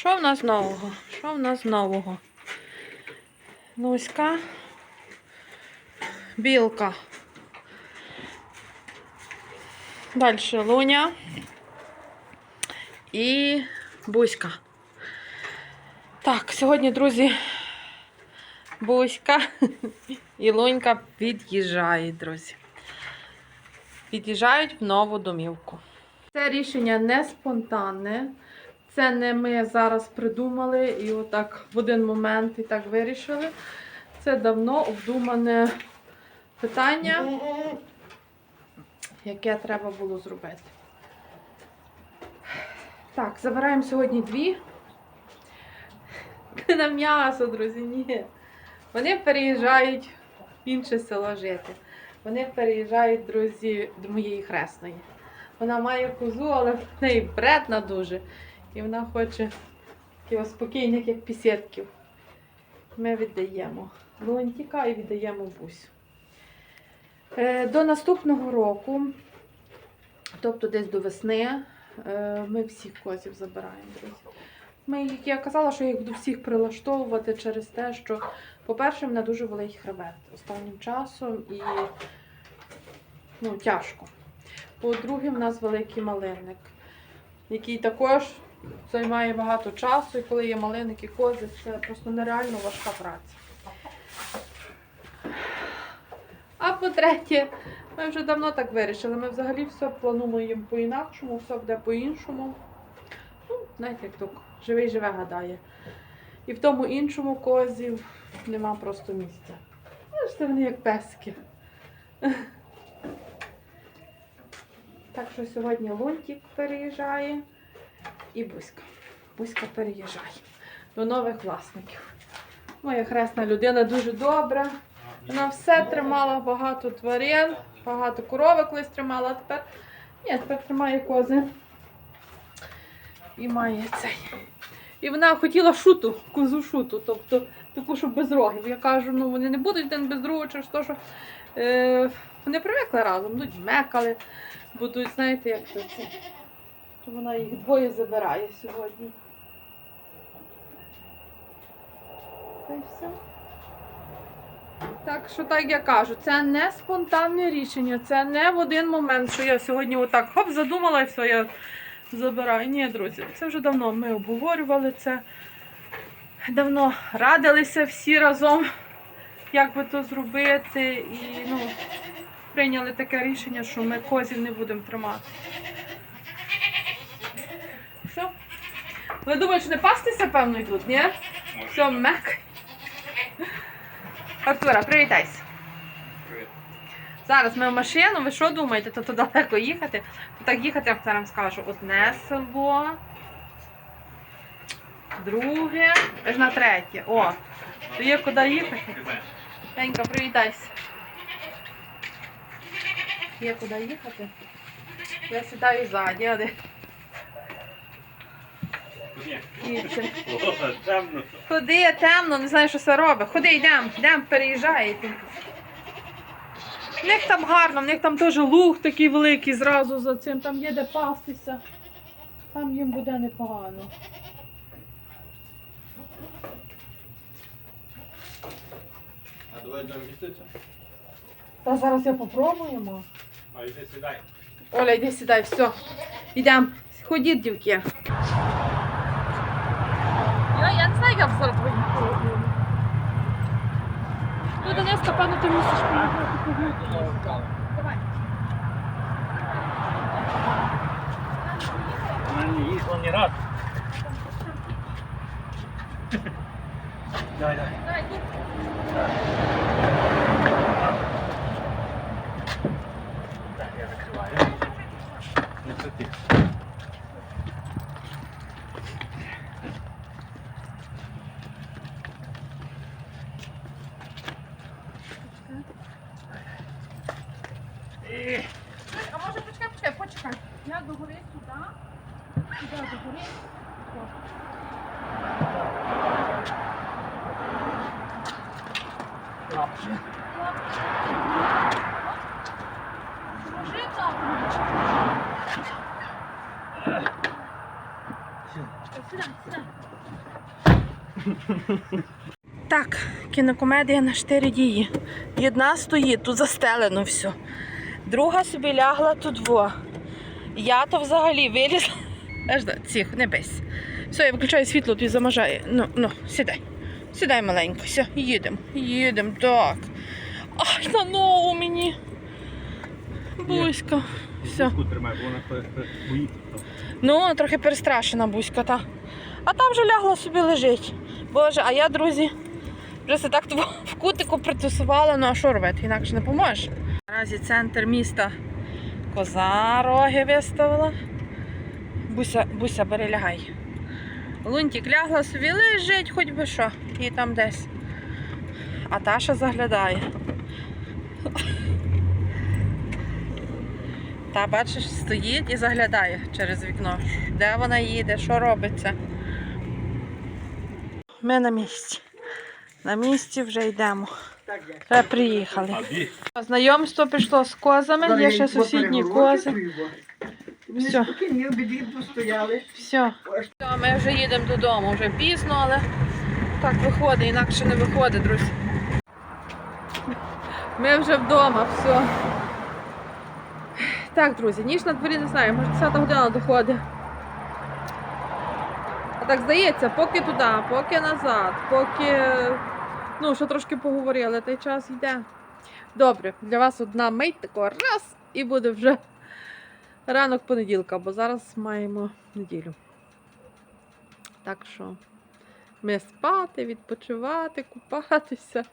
Що в нас нового? Що в нас нового? Луська, білка. Далі луня і буська. Так, сьогодні, друзі, буська і лунька під'їжджають, друзі. Під'їжджають в нову домівку. Це рішення не спонтанне. Це не ми зараз придумали і отак в один момент і так вирішили. Це давно обдумане питання, яке треба було зробити. Так, забираємо сьогодні дві. На м'ясо, друзі, ні. Вони переїжджають в інше село жити. Вони переїжджають, друзі, до моєї хресної. Вона має козу, але в неї бредна дуже. І вона хоче таких спокійних, як пісетків. Ми віддаємо Лунтіка і віддаємо бусю. Е, До наступного року, тобто десь до весни, е, ми всіх козів забираємо, друзі. Ми, як я казала, що я їх буду всіх прилаштовувати через те, що, по-перше, в мене дуже великий хребет останнім часом і ну, тяжко. По-друге, в нас великий малинник, який також займає багато часу, і коли є малинник і кози, це просто нереально важка праця. А по-третє, ми вже давно так вирішили. Ми взагалі все плануємо по-інакшому, все буде по-іншому. Ну, знаєте, як то живий живе гадає. І в тому іншому козі нема просто місця. Бачите, вони як пески. Так що сьогодні Лунтик переїжджає і Буська. Буська переїжджає до нових власників. Моя хресна людина дуже добра. Вона все тримала, багато тварин, багато корови колись тримала, а тепер ні, тепер тримає кози. І має цей. І вона хотіла шуту, козу шуту, тобто таку, щоб без рогів. Я кажу, ну вони не будуть один без другого, через те, що е, вони привикли разом, будуть мекали, будуть, знаєте, як це. То вона їх двоє забирає сьогодні. Та й все. Так що, так я кажу, це не спонтанне рішення, це не в один момент, що я сьогодні отак хоп, задумала і все, я забираю. Ні, друзі, це вже давно ми обговорювали це. Давно радилися всі разом, як би то зробити. І ну, прийняли таке рішення, що ми козів не будемо тримати. Все. Ви думаєте, що не пастися, певно, йдуть, ні? Все, мек. Артура, привітайся. Привіт. Зараз ми в машину, ви що думаєте, то, то далеко їхати? То так їхати, я вам скажу, одне село, друге, аж на третє. О, то є куди їхати. Тенька, привітайся. Є куди їхати. Я сідаю ззаді, а де дівчина. О, темно. Ходи, темно, не знаю, що це робить. Ходи, йдемо, йдемо, переїжджаєте. В них там гарно, в них там теж луг такий великий зразу за цим, там є де пастися. Там їм буде непогано. А давай йдемо міститься. Та зараз я попробуємо. А йди сідай. Оля, йди сідай, все. Йдемо. Ходіть, дівки. Я, я не знаю, як зараз твої Ну, Донецька, пану, ти мусиш поїхати. Давай. Вона не їхала ні разу. Дай, дай. Давай, тут. Так, я закриваю. Не крути. Е, А може почекай, почекай, почекай. Я догори сюди. Сюди догори. Мужик там. Так, кінокомедія на чотири дії. Одна стоїть, тут застелено все. Друга собі лягла тут во. Я то взагалі вилізла. Аж да, тихо, не бейся. Все, я виключаю світло, тобі замажає. Ну, ну, сідай. Сідай маленько, все, їдемо, їдемо, так. Ай, на ногу мені. Буська. Все. Тримай, бо вона боїться. Ну, трохи перестрашена буська, та. А там вже лягла собі лежить. Боже, а я, друзі, вже все так в кутику притусувала, ну а що робити, інакше не поможеш. Наразі центр міста коза роги виставила. Буся, буся, бери лягай. Лунтик лягла собі лежить, хоч би що, і там десь. А Таша заглядає. Та бачиш, стоїть і заглядає через вікно. Де вона їде, що робиться. Ми на місці. На місці вже йдемо. Вже приїхали. Знайомство пішло з козами, є ще сусідні кози. Все. Все, Ми вже їдемо додому, вже пізно, але так виходить, інакше не виходить, друзі. Ми вже вдома, все. Так, друзі, ніч на дворі не знаю, може 10 година доходить. А так здається, поки туди, поки назад, поки. Ну, що трошки поговорили, той час йде. Добре, для вас одна мить такого раз і буде вже ранок понеділка, бо зараз маємо неділю. Так що ми спати, відпочивати, купатися.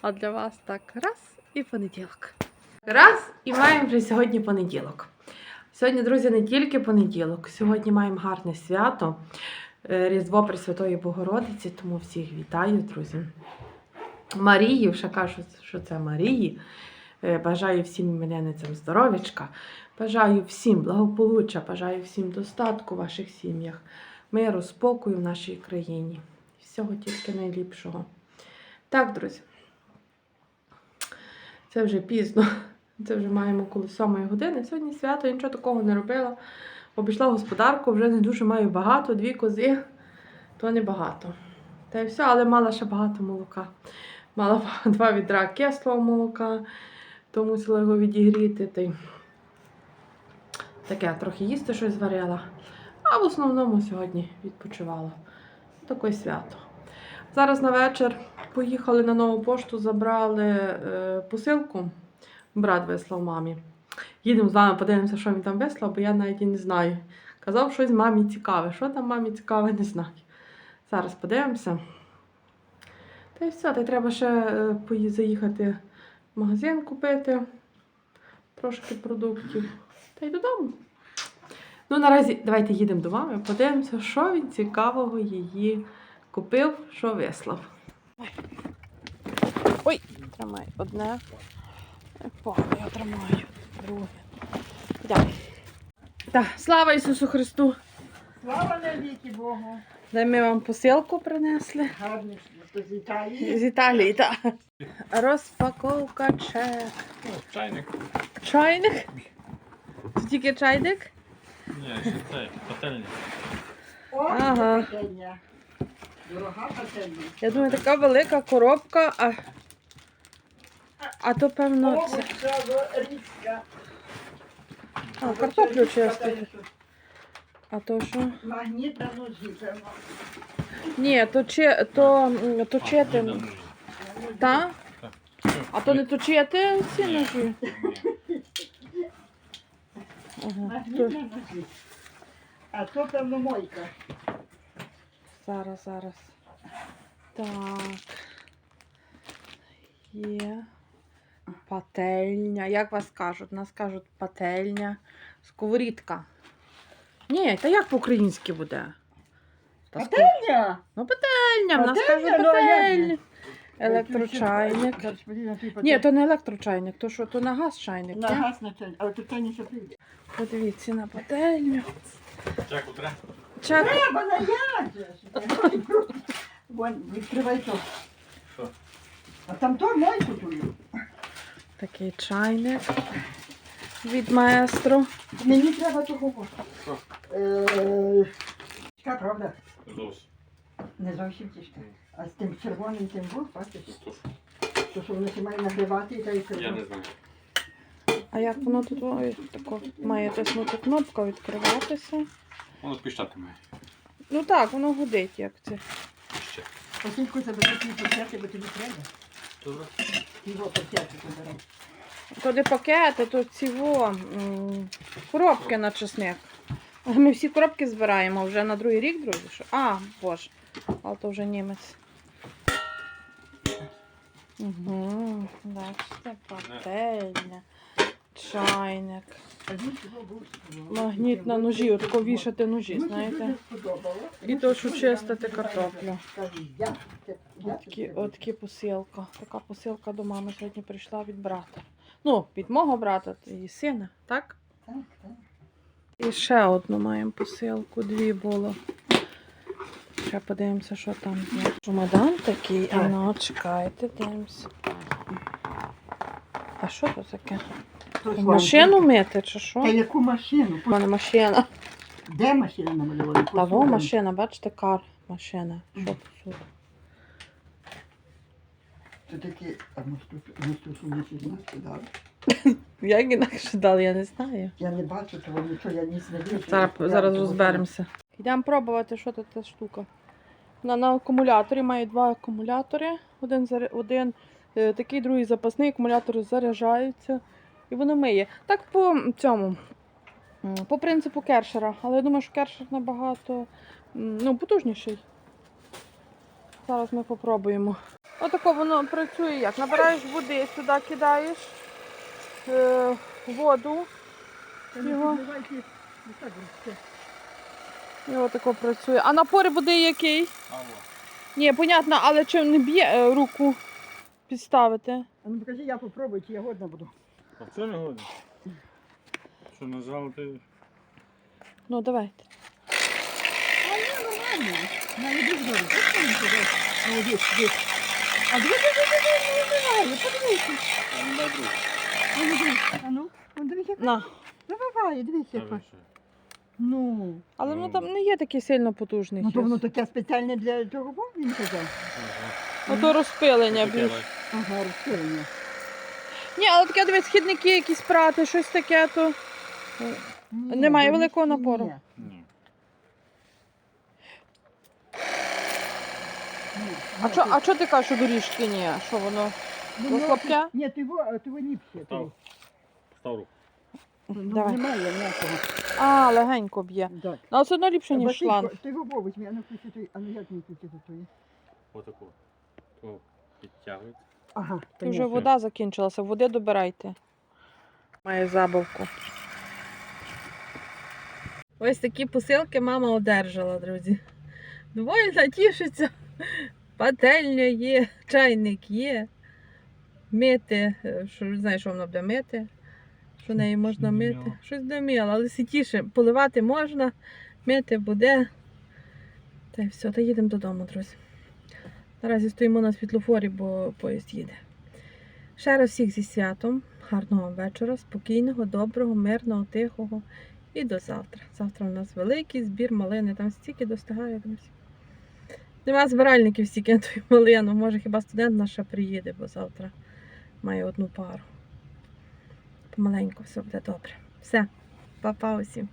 А для вас так раз і понеділок. Раз і маємо вже сьогодні понеділок. Сьогодні, друзі, не тільки понеділок. Сьогодні маємо гарне свято. е, Різдво Пресвятої Богородиці, тому всіх вітаю, друзі. Марії, вже кажуть, що це Марії. Е, Бажаю всім іменинницям здоров'ячка. Бажаю всім благополуччя, бажаю всім достатку в ваших сім'ях, миру, спокою в нашій країні. Всього тільки найліпшого. Так, друзі. Це вже пізно. Це вже маємо коло 7 години. Сьогодні свято, я нічого такого не робила. Обійшла господарку, вже не дуже маю багато, дві кози, то не багато. Та й все, але мала ще багато молока. Мала два відра кислого молока, то мусила його відігріти. Та й таке, трохи їсти щось зварила. А в основному сьогодні відпочивала. Таке свято. Зараз на вечір поїхали на нову пошту, забрали е, посилку. Брат вислав мамі. Їдемо з вами, подивимося, що він там вислав, бо я навіть і не знаю. Казав щось мамі цікаве. Що там мамі цікаве, не знаю. Зараз подивимося. Та й все, та й треба ще е, заїхати в магазин купити трошки продуктів. Та й додому. Ну, наразі давайте їдемо до мами, подивимося, що він цікавого її купив, що вислав. Ой, тримай одне. Пане, я тримаю. Друге. Дякую. Так, слава Ісусу Христу! Слава навіки Богу. Дай ми вам посилку принесли. Гарний з Італії. З Італії, так. Розпаковка чек. О, чайник. Чайник. Це тільки чайник? Ні, ще це, пательня. О, Ага. пательня. Дорога пательня. Я думаю, така велика коробка, а, а то певно. Це... А, картоплю чистити. А то що? Магнітна ножі, певно. Ні, то чи то, точити. Та? А то не точити ці ножі. Ага. Магнітна То... ножі. А то, певно, мойка. Зараз, зараз. Так. Є. Пательня. Як вас кажуть? Нас кажуть пательня. Сковорідка. Ні, та як по-українськи буде? Та ско- Пательня? Ну, пательня, в нас Пательня? кажуть Ну, а як пательня. же? Електрочайник. Ні, то не електрочайник, то що, то на газ чайник. На ні? газ на чай, але тут не прийде. Подивіться на пательню. Чеку треба. Чек. Треба на як? Вон, відкривай то. Що? А там то мойку тую. Такий чайник від маестро. Мені треба того. Що? Е, правда? Зовсім. Не зовсім тяжке. А з тим червоним тим був, бачиш? То що? То, що воно ще має нагрівати і та й Я червоно. не знаю. А як воно тут ой, тако, має тиснути кнопка відкриватися? Воно піщати має. Ну так, воно гудить, як це. Ще. Оскільки забере ті пакети, бо тобі треба. Добре. Його пакети. То де пакети, то ціво коробки на чесник. Ми всі коробки збираємо вже на другий рік, друзі. Що? А, боже, але то вже німець. Угу, бачите, пательня, чайник. Магніт на ножі, отако вішати ножі, знаєте. І то, що чистити картоплю. Отакі, отакі посилка. Така посилка до мами сьогодні прийшла від брата. Ну, від мого брата і сина, так? Так, так. І ще одну маємо посилку, дві було. Ще подивимося, що там є. Чемодан такий, а ну, чекайте, дивимося. А що це таке? Машину вам- мити чи Та що? яку машину? У мене машина. Де машина намальована? Та во машина, бачите, кар машина. Що тут? Це такі, а ми тут, не дали. Як інакше дали, я не знаю. Я не бачу того нічого, я ніс не вижу. Зараз, зараз розберемося. Йдемо пробувати, що тут ця штука. Вона на акумуляторі має два акумулятори. Один, один е, такий, другий запасний, акумулятори заряджаються і воно миє. Так по цьому, по принципу кершера, але я думаю, що кершер набагато ну, потужніший. Зараз ми попробуємо. Отако воно працює як. Набираєш води, сюди кидаєш е, воду. Його. І отако працює. А напор води який? Ні, понятно, але чи не б'є е, руку підставити? А ну покажи, я попробую, чи я годна буду. А в чому годин? Що нажав ти? Ну, давайте. А ні, нормально. На воді згору. Ось там туди. Молодець, десь. А диви, диви, не вибиває. На друг. А ну, дивись, а ну, ну, дивись, як На. вибиває, дивись, як. Ну, Але воно там не є такий сильно потужний. ну то воно таке спеціальне для цього він казав. Ага. Ото розпилення Таке більш. Ага, розсилення. Ні, але таке дивись, східники якісь прати, щось таке, то. Ні, Немає великого напору? ні. Ні. Ні, А ні, чо, ти- а чо ти кажеш, що доріжки ні? Що воно? Ну, ну, ну, слабке? Ні, ти його, ти його ліпше. Став. Став руку. Ну, Давай. немає ніякого. А, легенько б'є. Так. Ну, але все одно ліпше, ніж шланг. Ти його візьми, а ну включи той, а ну як не включити той? Отаку. Підтягується. Ага, Тут вже понятно. вода закінчилася, води добирайте. Має забавку. Ось такі посилки мама одержала, друзі. Довольно тішиться. Пательня є, чайник є. Мити, е, що не знаю, що вона буде мити. Що неї можна не мити. Щось мила, але сітіше. Поливати можна, мити буде. Та й все, та їдемо додому, друзі. Наразі стоїмо на світлофорі, бо поїзд їде. Ще раз всіх зі святом. Гарного вечора, спокійного, доброго, мирного, тихого. І до завтра. Завтра у нас великий збір малини. Там стільки достигає. Нема збиральників стільки ту малину. Може, хіба студент наш ще приїде, бо завтра має одну пару. Помаленьку все буде добре. Все, па-па усім.